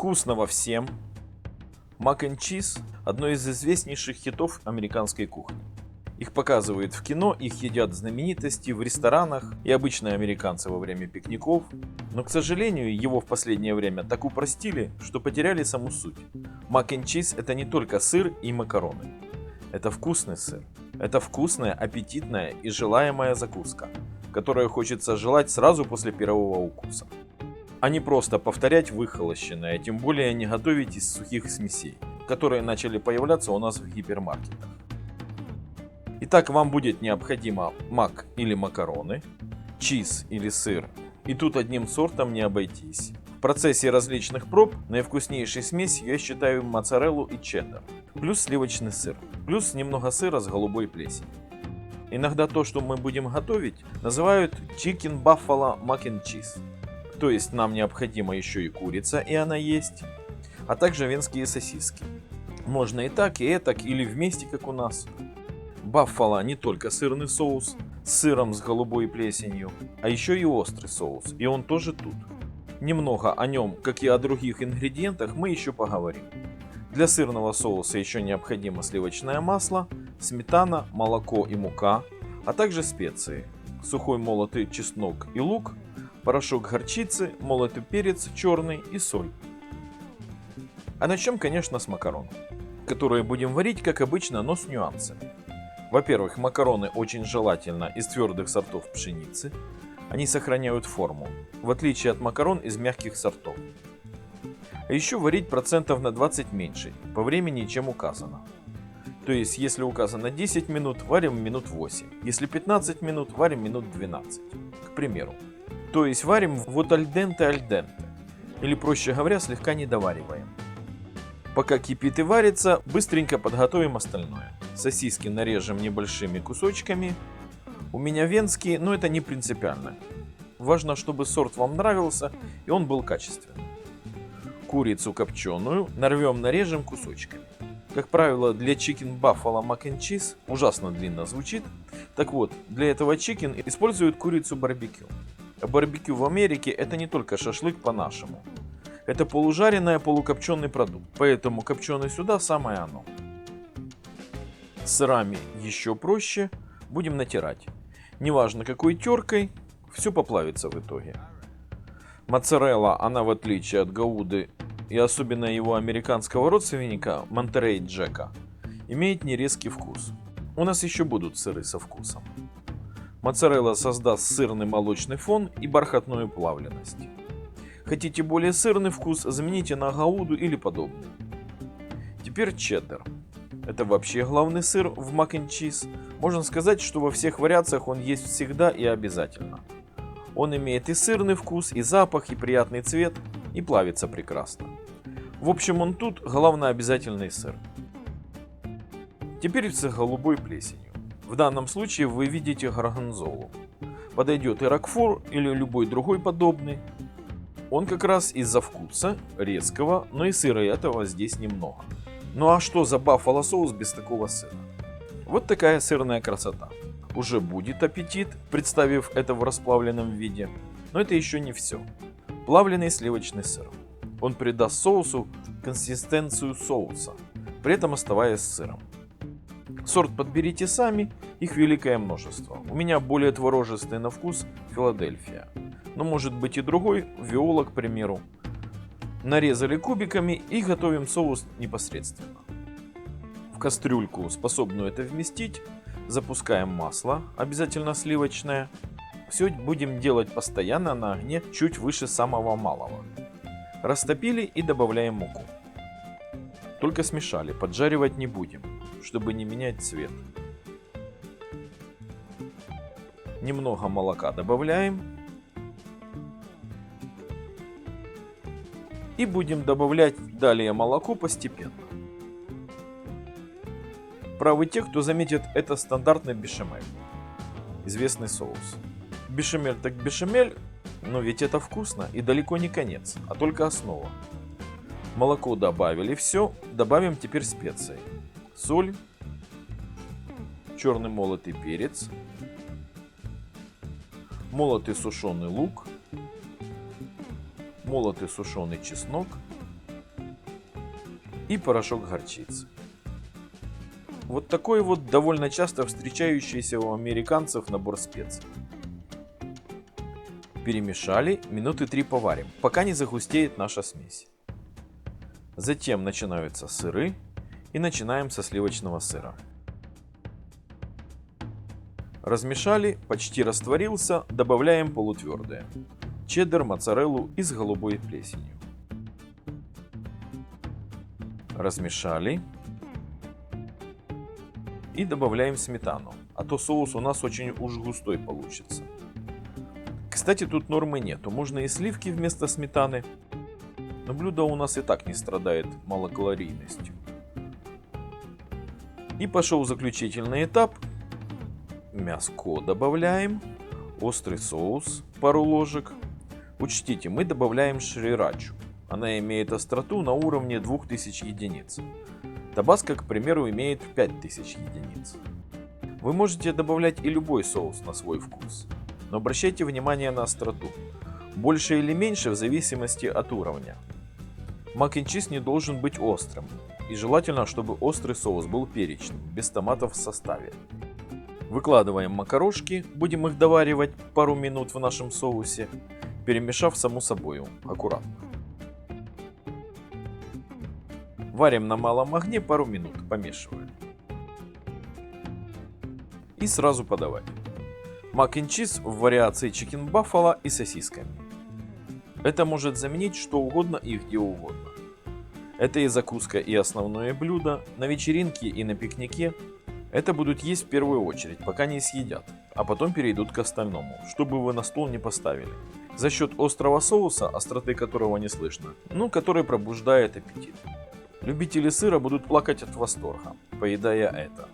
Вкусного всем! Мак and Cheese – одно из известнейших хитов американской кухни. Их показывают в кино, их едят знаменитости в ресторанах и обычные американцы во время пикников. Но, к сожалению, его в последнее время так упростили, что потеряли саму суть. Мак and чиз это не только сыр и макароны. Это вкусный сыр. Это вкусная, аппетитная и желаемая закуска, которую хочется желать сразу после первого укуса. А не просто повторять выхолощенное, тем более не готовить из сухих смесей, которые начали появляться у нас в гипермаркетах. Итак, вам будет необходимо мак или макароны, чиз или сыр, и тут одним сортом не обойтись. В процессе различных проб наивкуснейшей смесь я считаю моцареллу и чеддер, плюс сливочный сыр, плюс немного сыра с голубой плесенью. Иногда то, что мы будем готовить, называют Chicken Buffalo Mac and Cheese. То есть нам необходима еще и курица, и она есть, а также венские сосиски. Можно и так, и этак, или вместе, как у нас. Баффало не только сырный соус с сыром с голубой плесенью, а еще и острый соус, и он тоже тут. Немного о нем, как и о других ингредиентах, мы еще поговорим. Для сырного соуса еще необходимо сливочное масло, сметана, молоко и мука, а также специи. Сухой молотый чеснок и лук, порошок горчицы, молотый перец черный и соль. А начнем, конечно, с макарон, которые будем варить, как обычно, но с нюансами. Во-первых, макароны очень желательно из твердых сортов пшеницы. Они сохраняют форму, в отличие от макарон из мягких сортов. А еще варить процентов на 20 меньше, по времени, чем указано. То есть, если указано 10 минут, варим минут 8. Если 15 минут, варим минут 12. К примеру. То есть, варим вот альденте альденте. Или, проще говоря, слегка недовариваем. Пока кипит и варится, быстренько подготовим остальное. Сосиски нарежем небольшими кусочками. У меня венские, но это не принципиально. Важно, чтобы сорт вам нравился и он был качественным. Курицу копченую нарвем, нарежем кусочками. Как правило, для chicken buffalo mac and cheese ужасно длинно звучит. Так вот, для этого chicken используют курицу барбекю. Барбекю в Америке это не только шашлык по-нашему. Это полужаренный, полукопченый продукт, поэтому копченый сюда самое оно. С сырами еще проще, будем натирать. Неважно какой теркой, все поплавится в итоге. Моцарелла, она в отличие от гауды и особенно его американского родственника Монтерей Джека, имеет нерезкий вкус. У нас еще будут сыры со вкусом. Моцарелла создаст сырный молочный фон и бархатную плавленность. Хотите более сырный вкус, замените на гауду или подобное. Теперь чеддер. Это вообще главный сыр в мак and cheese. Можно сказать, что во всех вариациях он есть всегда и обязательно. Он имеет и сырный вкус, и запах, и приятный цвет, и плавится прекрасно. В общем, он тут главный обязательный сыр. Теперь с голубой плесенью. В данном случае вы видите горгонзолу. Подойдет и ракфор или любой другой подобный. Он как раз из-за вкуса, резкого, но и сыра этого здесь немного. Ну а что за баффало соус без такого сыра? Вот такая сырная красота. Уже будет аппетит, представив это в расплавленном виде. Но это еще не все. Плавленый сливочный сыр. Он придаст соусу консистенцию соуса, при этом оставаясь сыром. Сорт подберите сами, их великое множество. У меня более творожистый на вкус Филадельфия но может быть и другой, виола, к примеру. Нарезали кубиками и готовим соус непосредственно. В кастрюльку, способную это вместить, запускаем масло, обязательно сливочное. Все будем делать постоянно на огне чуть выше самого малого. Растопили и добавляем муку. Только смешали, поджаривать не будем, чтобы не менять цвет. Немного молока добавляем и будем добавлять далее молоко постепенно. Правы те, кто заметит, это стандартный бешамель, известный соус. Бешамель так бешамель, но ведь это вкусно и далеко не конец, а только основа. Молоко добавили, все, добавим теперь специи. Соль, черный молотый перец, молотый сушеный лук – молотый сушеный чеснок, и порошок горчицы. Вот такой вот довольно часто встречающийся у американцев набор специй. Перемешали, минуты три поварим, пока не загустеет наша смесь. Затем начинаются сыры и начинаем со сливочного сыра. Размешали, почти растворился, добавляем полутвердое. Чеддер, моцареллу и с голубой плесенью. Размешали. И добавляем сметану, а то соус у нас очень уж густой получится. Кстати, тут нормы нету, можно и сливки вместо сметаны, но блюдо у нас и так не страдает малокалорийностью. И пошел заключительный этап. Мяско добавляем, острый соус, пару ложек. Учтите, мы добавляем шрирачу. Она имеет остроту на уровне 2000 единиц. Табаско, к примеру, имеет 5000 единиц. Вы можете добавлять и любой соус на свой вкус но обращайте внимание на остроту. Больше или меньше в зависимости от уровня. Мак н чиз не должен быть острым, и желательно, чтобы острый соус был перечным, без томатов в составе. Выкладываем макарошки, будем их доваривать пару минут в нашем соусе, перемешав саму собою, аккуратно. Варим на малом огне пару минут, помешивая. И сразу подавать. Мак н чиз в вариации чикен баффало и сосисками. Это может заменить что угодно и где угодно. Это и закуска, и основное блюдо, на вечеринке и на пикнике. Это будут есть в первую очередь, пока не съедят, а потом перейдут к остальному, чтобы вы на стол не поставили. За счет острого соуса, остроты которого не слышно, ну, который пробуждает аппетит. Любители сыра будут плакать от восторга, поедая это.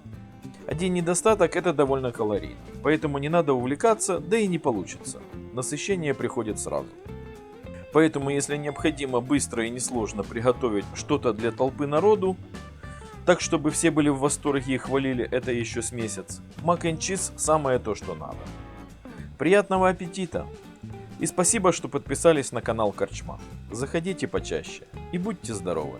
Один недостаток – это довольно калорийно, поэтому не надо увлекаться, да и не получится. Насыщение приходит сразу. Поэтому, если необходимо быстро и несложно приготовить что-то для толпы народу, так чтобы все были в восторге и хвалили это еще с месяц, мак н чиз самое то, что надо. Приятного аппетита! И спасибо, что подписались на канал Корчма. Заходите почаще и будьте здоровы!